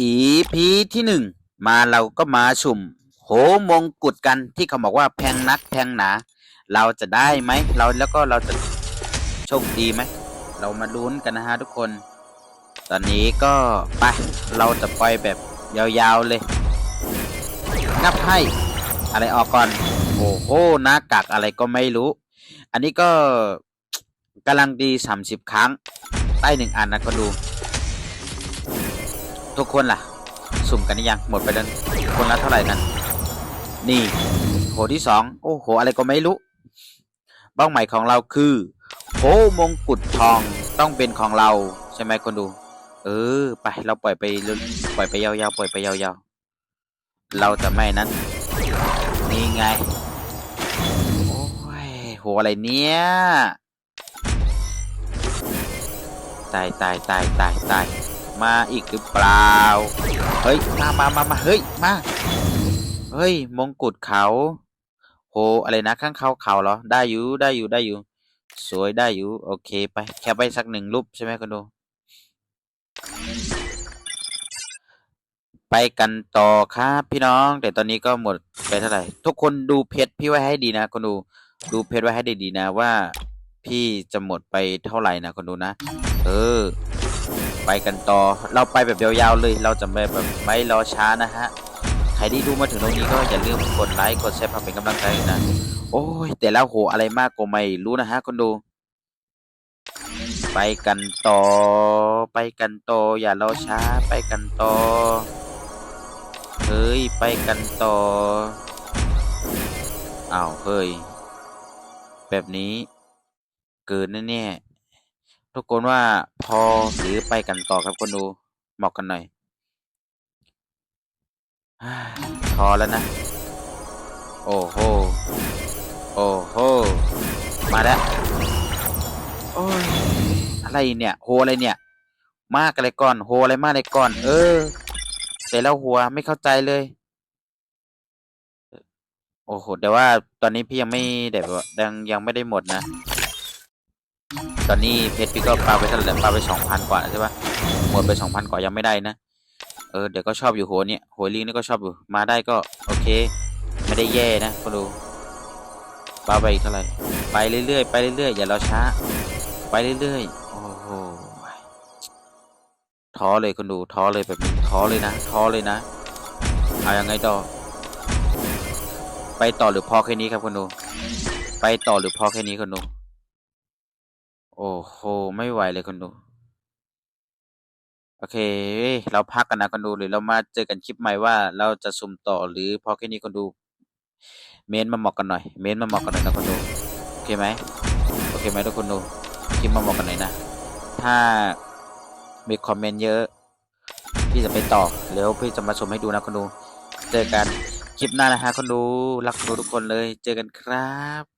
อีพีที่หนึ่งมาเราก็มาสุ่ม โหมงกุฎกันที่เขาบอกว่าแพงนักแพงหนา เราจะได้ไหมเราแล้วก็เราจะโชคดีไหมเรามาลุ้นกันนะฮะทุกคน ตอนนี้ก็ไปเราจะปล่อยแบบยาวๆเลย นับให้อะไรออกก่อน โอ้โหหน้ากากอะไรก็ไม่รู้ อันนี้ก็กำลังดีสามสิบครั้ง ใต้หนึ่งอันนะก็ดู ทุกคนล่ะ สุ่มกันยังหมดไปแล้วคนละเท่าไหร่กันนี่ โหที่สองโอ้โห อะไรก็ไม่รู้เป้าหมายของเราคือโหมงกุฎทองต้องเป็นของเรา ใช่ไหมคนดู เออ ไปเราปล่อยไปเราปล่อยไปยาวๆปล่อยไปยาวๆเราจะไม่นั้นนี่ไงโอ้ยโหอะไรเนี้ยตายตายตายตายตาย มาอีกหรือเปล่า เฮ้ย มามามามาเฮ้ย มา เฮ้ย มงกุฎเขา โห อะไรนะ ข้างเขาเขาเหรอ ได้อยู่ ได้อยู่ ได้อยู่ สวย ได้อยู่ โอเค ไป แค่ไปสักหนึ่งรูปใช่ไหมคุณดู ไปกันต่อครับพี่น้อง แต่ตอนนี้ก็หมดไปเท่าไหร่ ทุกคนดูเพจพี่ไว้ให้ดีนะคุณดู ดูเพจไว้ให้ดีๆนะว่า พี่จะหมดไปเท่าไหร่นะคุณดูนะ เออ ไปกันต่อ เราไปแบบยาวๆเลย เราจะไม่แบบไม่รอช้านะฮะ ใครที่ดูมาถึงตรงนี้ก็อย่าลืมกดไลค์ กดแชร์เพื่อเป็นกำลังใจนะ โอ้ย แต่แล้วโหอะไรมากก็ไม่รู้นะฮะคนดู ไปกันต่อ ไปกันต่อ อย่ารอช้า ไปกันต่อ เฮ้ย ไปกันต่อ อ้าว เฮ้ย แบบนี้ เกินแน่ๆ ทุกคนว่าพอหรือไปกันต่อครับคนดูบอกกันหน่อยพอแล้วนะ โอ้โห โอ้โห มาแล้ว โอ้ย อะไรเนี่ย โหอะไรเนี่ย มากอะไรก่อน โหอะไรมากอะไรก่อน เออแต่แล้วหัวไม่เข้าใจเลย โอ้โห แต่ว่าตอนนี้พี่ยังไม่ได้แบบว่ายังยังไม่ได้หมดนะ ตอนนี้เพชรพี่ก็ปาไปเท่าไหร่ปาไปสองพันกว่าใช่ปะหมดไปสองพันกว่ายังไม่ได้นะ เออเดี๋ยวก็ชอบอยู่โหเนี่ยโหลิงนี่ก็ชอบอยู่ มาได้ก็โอเค ไม่ได้แย่นะก็ดูปาไปอีกเท่าไหร่ ไปเรื่อยๆไปเรื่อยๆอย่ารอช้า ไปเรื่อยๆ โอ้โหท้อเลยคนดูท้อเลยแบบท้อเลยนะท้อเลยนะเอายังไงต่อ ไปต่อหรือพอแค่นี้ครับคนดู ไปต่อหรือพอแค่นี้คนดู โอ้โห ไม่ไหวเลยคนดู โอเค เราพักกันนะคนดูหรือเรามาเจอกันคลิปใหม่ว่าเราจะสุ่มต่อหรือพอแค่นี้คนดู เมนมาบอกกันหน่อย เมนมาบอกกันหน่อยนะคนดูโอเคไหมโอเคไหมทุกคนดูพิมพ์มาบอกกันหน่อยนะ ถ้ามีคอมเมนต์เยอะ พี่จะไปต่อแล้วพี่จะมาชมให้ดูนะคนดู เจอกันคลิปหน้านะฮะคนดูรักคนดูทุกคนเลย เจอกันครับ